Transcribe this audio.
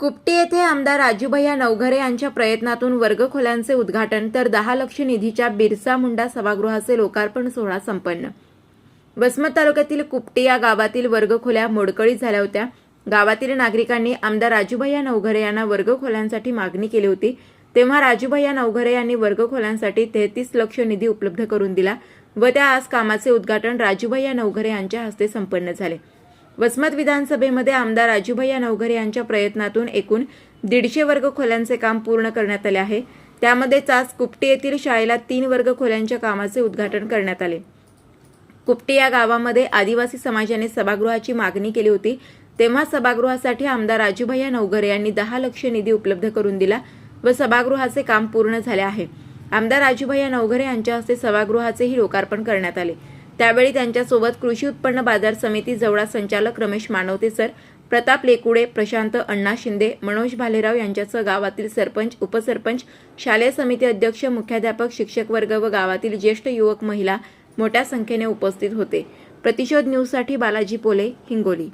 कुपटी येथे आमदार राजूभैया नवघरे यांच्या प्रयत्नातून वर्गखोल्यांचे उद्घाटन तर दहा लक्ष निधीच्या बिरसा मुंडा सभागृहाचे लोकार्पण सोहळा संपन्न. वसमत तालुक्यातील कुपटी या गावातील वर्गखोल्या मोडकळीत झाल्या होत्या. गावातील नागरिकांनी आमदार राजूभैया नवघरे यांना वर्गखोल्यांसाठी मागणी केली होती. तेव्हा राजूभैया नवघरे यांनी वर्गखोल्यांसाठी तेहतीस लक्ष निधी उपलब्ध करून दिला व त्या आज कामाचे उद्घाटन राजूभैया नवघरे यांच्या हस्ते संपन्न झाले. वसमत विधानसभेमध्ये आमदार राजूभैया नवघरे यांच्या प्रयत्नातून एकूण दीडशे वर्ग खोल्यांचे काम पूर्ण करण्यात आले आहे. त्यामध्ये चास कुपटी येथील शाळेला तीन वर्ग खोल्यांच्या कामाचे उद्घाटन करण्यात आले. कुपटी या गावामध्ये आदिवासी समाजाने सभागृहाची मागणी केली होती. तेव्हा सभागृहासाठी आमदार राजूभैया नवघरे यांनी दहा लक्ष निधी उपलब्ध करून दिला व सभागृहाचे काम पूर्ण झाले आहे. आमदार राजूभैया नवघरे यांच्या हस्ते सभागृहाचेही लोकार्पण करण्यात आले. त्यावेळी त्यांच्यासोबत कृषी उत्पन्न बाजार समिती जवळा संचालक रमेश मानवते सर प्रताप लेकुडे प्रशांत अण्णा शिंदे मनोज भालेराव यांच्यासह गावातील सरपंच उपसरपंच शालेय समिती अध्यक्ष मुख्याध्यापक शिक्षक वर्ग व गावातील ज्येष्ठ युवक महिला मोठ्या संख्येने उपस्थित होते. प्रतिशोध न्यूजसाठी बालाजी पोले हिंगोली.